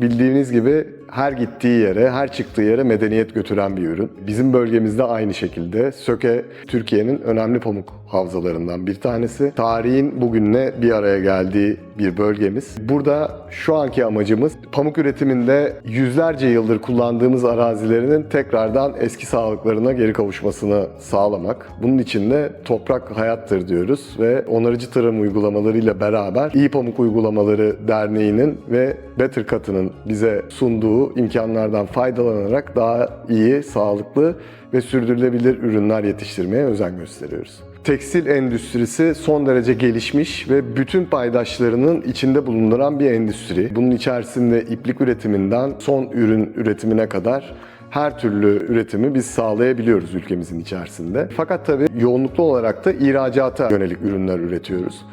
bildiğiniz gibi her gittiği yere, her çıktığı yere medeniyet götüren bir ürün. Bizim bölgemizde aynı şekilde. Söke, Türkiye'nin önemli pamuk havzalarından bir tanesi. Tarihin bugünle bir araya geldiği bir bölgemiz. Burada şu anki amacımız pamuk üretiminde yüzlerce yıldır kullandığımız arazilerinin tekrardan eski sağlıklarına geri kavuşmasını sağlamak. Bunun için de toprak hayattır diyoruz ve onarıcı tarım uygulamalarıyla beraber İyi Pamuk Uygulamaları Derneği'nin ve Better Cut'ının bize sunduğu imkanlardan faydalanarak daha iyi, sağlıklı ve sürdürülebilir ürünler yetiştirmeye özen gösteriyoruz. Tekstil endüstrisi son derece gelişmiş ve bütün paydaşlarının içinde bulunduran bir endüstri. Bunun içerisinde iplik üretiminden son ürün üretimine kadar her türlü üretimi biz sağlayabiliyoruz ülkemizin içerisinde. Fakat tabii yoğunluklu olarak da ihracata yönelik ürünler üretiyoruz.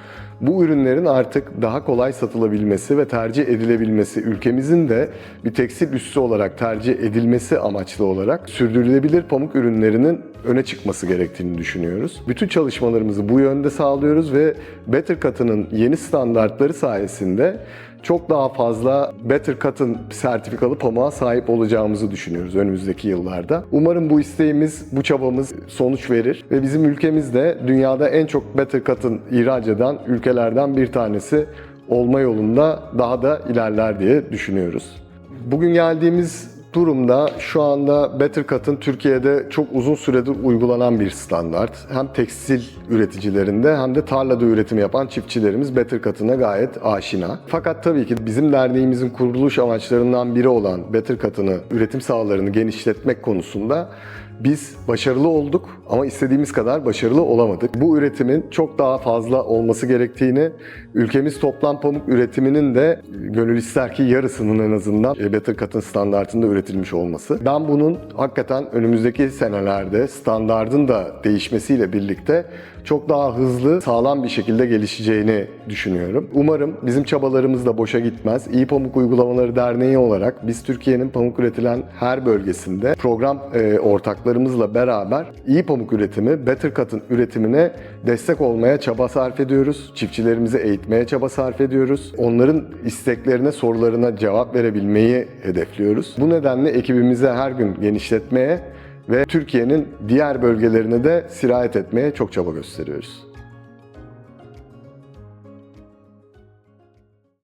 Bu ürünlerin artık daha kolay satılabilmesi ve tercih edilebilmesi, ülkemizin de bir tekstil üssü olarak tercih edilmesi amaçlı olarak sürdürülebilir pamuk ürünlerinin öne çıkması gerektiğini düşünüyoruz. Bütün çalışmalarımızı bu yönde sağlıyoruz ve Better Cut'ının yeni standartları sayesinde çok daha fazla Better Cotton sertifikalı pamuğa sahip olacağımızı düşünüyoruz önümüzdeki yıllarda. Umarım bu isteğimiz, bu çabamız sonuç verir ve bizim ülkemiz de dünyada en çok Better Cotton ihraç eden ülkelerden bir tanesi olma yolunda daha da ilerler diye düşünüyoruz. Bugün geldiğimiz durumda şu anda Better Türkiye'de çok uzun süredir uygulanan bir standart. Hem tekstil üreticilerinde hem de tarlada üretim yapan çiftçilerimiz Better gayet aşina. Fakat tabii ki bizim derneğimizin kuruluş amaçlarından biri olan Better üretim sahalarını genişletmek konusunda biz başarılı olduk ama istediğimiz kadar başarılı olamadık. Bu üretimin çok daha fazla olması gerektiğini, ülkemiz toplam pamuk üretiminin de gönül ister ki yarısının en azından e, Better Cotton standartında üretilmiş olması. Ben bunun hakikaten önümüzdeki senelerde standardın da değişmesiyle birlikte çok daha hızlı, sağlam bir şekilde gelişeceğini düşünüyorum. Umarım bizim çabalarımız da boşa gitmez. İyi Pamuk Uygulamaları Derneği olarak biz Türkiye'nin pamuk üretilen her bölgesinde program e, ortaklarımızla beraber iyi pamuk üretimi, Better Cotton üretimine destek olmaya çaba sarf ediyoruz. Çiftçilerimizi eğitmeye çaba sarf ediyoruz. Onların isteklerine, sorularına cevap verebilmeyi hedefliyoruz. Bu nedenle ekibimize her gün genişletmeye ve Türkiye'nin diğer bölgelerine de sirayet etmeye çok çaba gösteriyoruz.